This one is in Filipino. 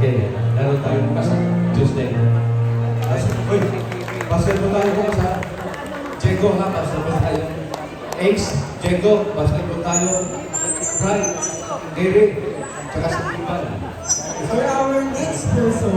Ganyan. Laro tayo bukas sa Tuesday. Tapos, uy, basketball tayo bukas ha. Django ha, basketball tayo. Ace, Django, basketball tayo. Pride, Gary, tsaka sa Iban. For our next person,